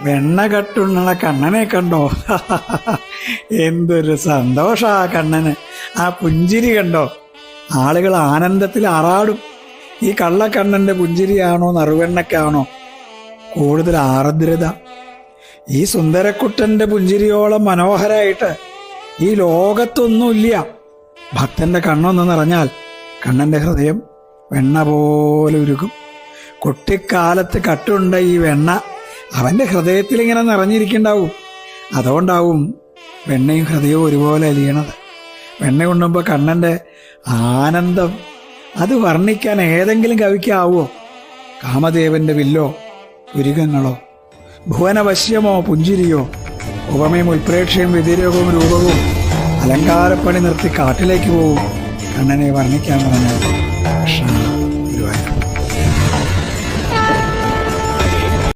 വെണ്ണ കട്ടുണ്ണണ കണ്ണനെ കണ്ടോ? എന്തൊരു സന്തോഷാ കണ്ണന്. ആ പുഞ്ചിരി കണ്ടോ? ആളുകൾ ആനന്ദത്തിൽ ആറാടും. ഈ കള്ളക്കണ്ണന്റെ പുഞ്ചിരിയാണോ നറുവെണ്ണക്കാണോ? കൂടുതൽ ആർദ്രത. ഈ സുന്ദരക്കുട്ടന്റെ പുഞ്ചിരിയോളം മനോഹരായിട്ട് ഈ ലോകത്തൊന്നുമില്ല. ഭക്തന്റെ കണ്ണൊന്ന് നിറഞ്ഞാൽ കണ്ണന്റെ ഹൃദയം വെണ്ണ പോലെ ഉരുകും. കുട്ടിക്കാലത്ത് കട്ടുണ്ട ഈ വെണ്ണ അവന്റെ ഹൃദയത്തിൽ ഇങ്ങനെ നിറഞ്ഞിരിക്കണ്ടാവും. അതുകൊണ്ടാവും വെണ്ണയും ഹൃദയവും ഒരുപോലെ അലിയണത് വെണ്ണ കൊണ്ടുമ്പോൾ കണ്ണന്റെ ആനന്ദം അത് വർണിക്കാൻ ഏതെങ്കിലും കവിക്കാവോ കാമദേവന്റെ വില്ലോ പുരികങ്ങളോ ഭുവനവശ്യമോ പുഞ്ചിരിയോ ഉപമയും ഉൽപ്രേക്ഷയും വ്യതിരേകവും രൂപവും അലങ്കാരപ്പണി നിർത്തി കാട്ടിലേക്ക് പോവും. കണ്ണനെ വർണിക്കാൻ പറഞ്ഞാൽ പക്ഷേ